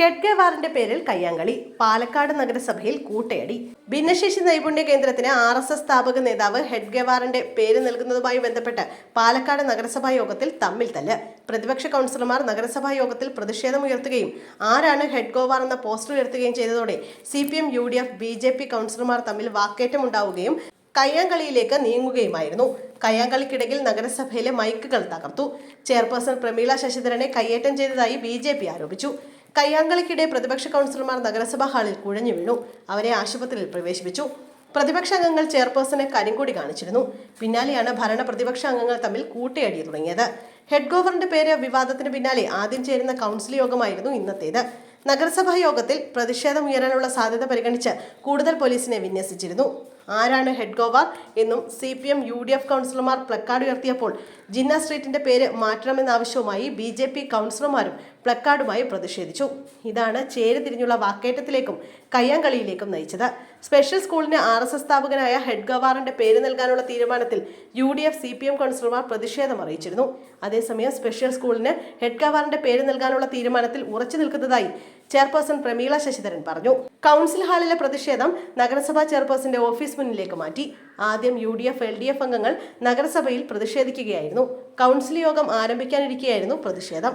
ഹെഡ്ഗേവാറിന്റെ പേരിൽ കയ്യാങ്കളി പാലക്കാട് നഗരസഭയിൽ കൂട്ടയടി. ഭിന്നശേഷി നൈപുണ്യ കേന്ദ്രത്തിന് ആർ എസ് എസ് സ്ഥാപക നേതാവ് ഹെഡ്ഗേവാറിന്റെ പേര് നൽകുന്നതുമായി ബന്ധപ്പെട്ട് പാലക്കാട് നഗരസഭാ യോഗത്തിൽ തമ്മിൽ തല്ല്. പ്രതിപക്ഷ കൗൺസിലർമാർ നഗരസഭാ യോഗത്തിൽ പ്രതിഷേധം ഉയർത്തുകയും ആരാണ് ഹെഡ്ഗോവാർ എന്ന പോസ്റ്റർ ഉയർത്തുകയും ചെയ്തതോടെ C P M U D F B J P കൗൺസിലർമാർ തമ്മിൽ വാക്കേറ്റമുണ്ടാവുകയും കയ്യാങ്കളിയിലേക്ക് നീങ്ങുകയുമായിരുന്നു. കയ്യാങ്കളിക്കിടയിൽ നഗരസഭയിലെ മൈക്കുകൾ തകർത്തു. ചെയർപേഴ്സൺ പ്രമീള ശശിധരനെ കയ്യേറ്റം ചെയ്തതായി ബി ആരോപിച്ചു. കയ്യാങ്കളിക്കിടെ പ്രതിപക്ഷ കൗൺസിലർമാർ നഗരസഭാ ഹാളിൽ കുഴഞ്ഞു വീണു. അവരെ ആശുപത്രിയിൽ പ്രവേശിപ്പിച്ചു. പ്രതിപക്ഷ അംഗങ്ങൾ ചെയർപേഴ്സണെ കരിങ്കൊടി കാണിച്ചിരുന്നു. പിന്നാലെയാണ് ഭരണ പ്രതിപക്ഷ അംഗങ്ങൾ തമ്മിൽ കൂട്ടയടി തുടങ്ങിയത്. ഹെഡ് ഗോവറിന്റെ പേര് വിവാദത്തിന് പിന്നാലെ ആദ്യം ചേരുന്ന കൗൺസിൽ യോഗമായിരുന്നു ഇന്നത്തേത്. നഗരസഭാ യോഗത്തിൽ പ്രതിഷേധം ഉയരാനുള്ള സാധ്യത പരിഗണിച്ച് കൂടുതൽ പോലീസിനെ വിന്യസിച്ചിരുന്നു. ആരാണ് ഹെഡ് ഗോവർ എന്നും C P M U D F കൗൺസിലർമാർ പ്ലക്കാർഡ് ഉയർത്തിയപ്പോൾ ജിന്ന സ്ട്രീറ്റിന്റെ പേര് മാറ്റണമെന്നാവശ്യവുമായി ബി ജെ പി കൗൺസിലർമാരും പ്ലക്കാർഡുമായി പ്രതിഷേധിച്ചു. ഇതാണ് ചേരുതിരിഞ്ഞുള്ള വാക്കേറ്റത്തിലേക്കും കയ്യാങ്കളിയിലേക്കും നയിച്ചത്. സ്പെഷ്യൽ സ്കൂളിന് ആർ എസ് എസ് സ്ഥാപകനായ ഹെഡ് ഗവാറിന്റെ പേര് നൽകാനുള്ള തീരുമാനത്തിൽ U D F C P M കൗൺസിലർമാർ പ്രതിഷേധം അറിയിച്ചിരുന്നു. അതേസമയം സ്പെഷ്യൽ സ്കൂളിന് ഹെഡ് ഗവാറിന്റെ പേര് നൽകാനുള്ള തീരുമാനത്തിൽ ഉറച്ചു നിൽക്കുന്നതായി ചെയർപേഴ്സൺ പ്രമീള ശശിധരൻ പറഞ്ഞു. കൗൺസിൽ ഹാളിലെ പ്രതിഷേധം നഗരസഭാ ചെയർപേഴ്സന്റെ ഓഫീസ് മുന്നിലേക്ക് മാറ്റി. ആദ്യം U D F L D F അംഗങ്ങൾ നഗരസഭയിൽ പ്രതിഷേധിക്കുകയായിരുന്നു. കൗൺസിൽ യോഗം ആരംഭിക്കാനിരിക്കെയായിരുന്നു പ്രതിഷേധം.